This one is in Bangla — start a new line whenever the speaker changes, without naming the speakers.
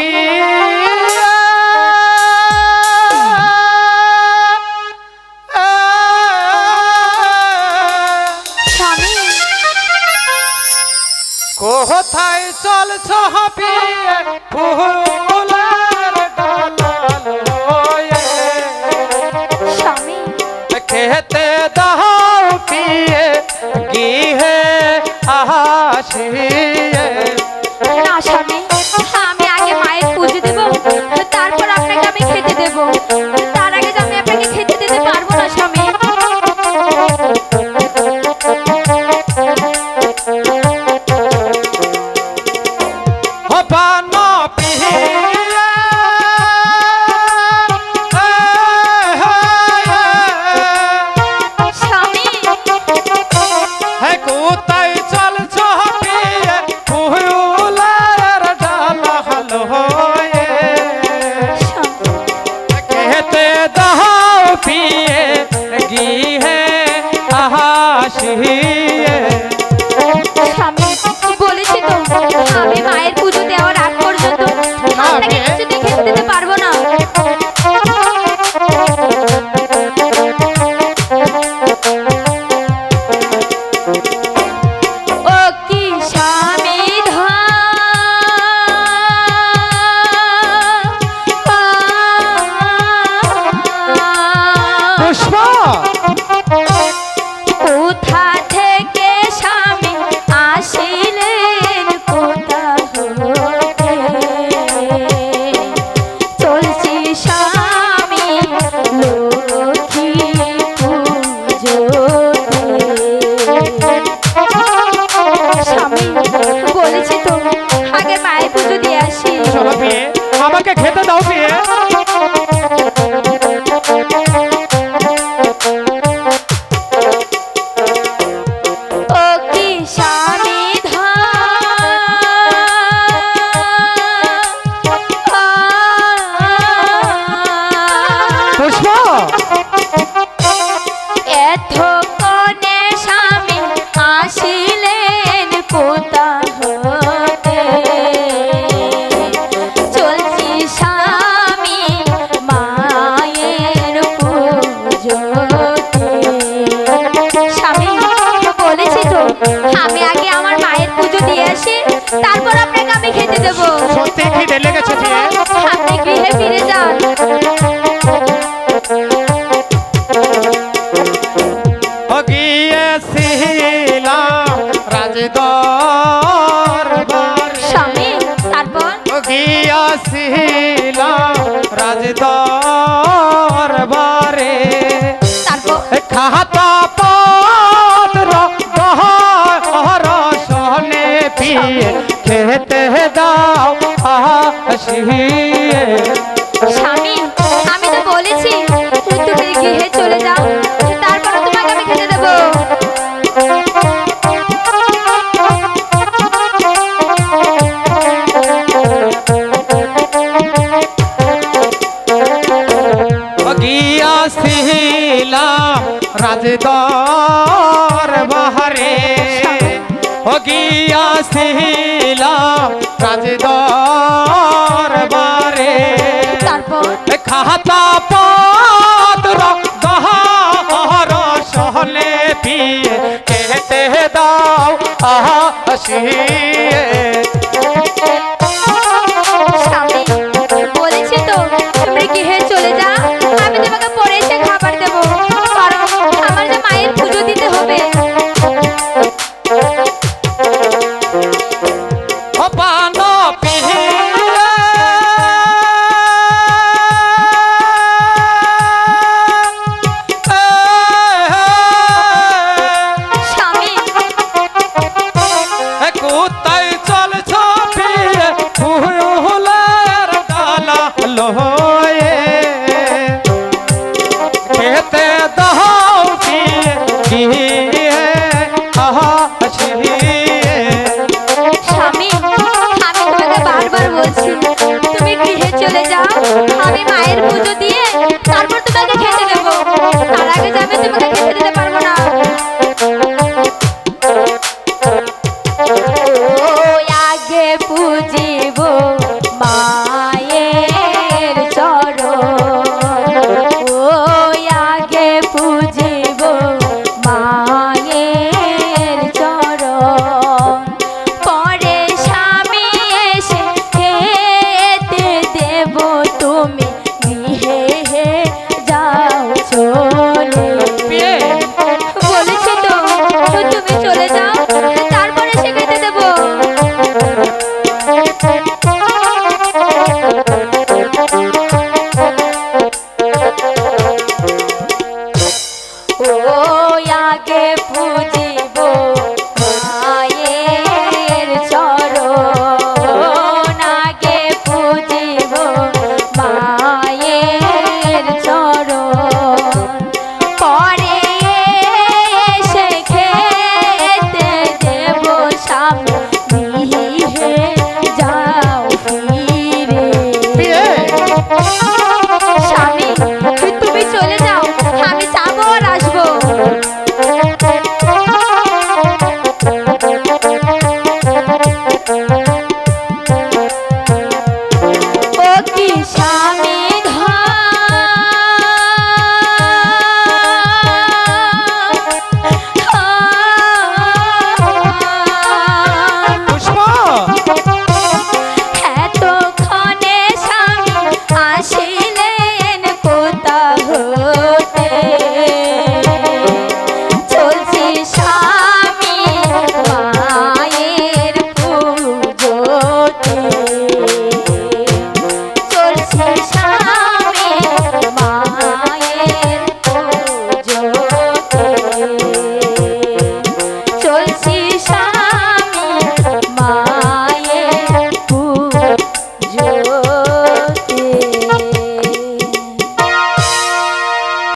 পিয়া স্বামী
কোথায় চলছ পিয়া ফুলার ডালান
স্বামী?
খেতে দাও পিয়ে গিয়ে আসিয়া আমাকে পায়ে
পুজো দিয়ে আসি।
চলো মেয়ে আমাকে খেতে দাও মেয়ে
এত কনে স্বামী
আসিল
দরবারে। খাহাত রাজ দরবারে
ও গিয়াছিল রাজ
দরবারে তারপর?
খাতা পাত্র গহর সহলে পিয়ে কেটে দাও আহা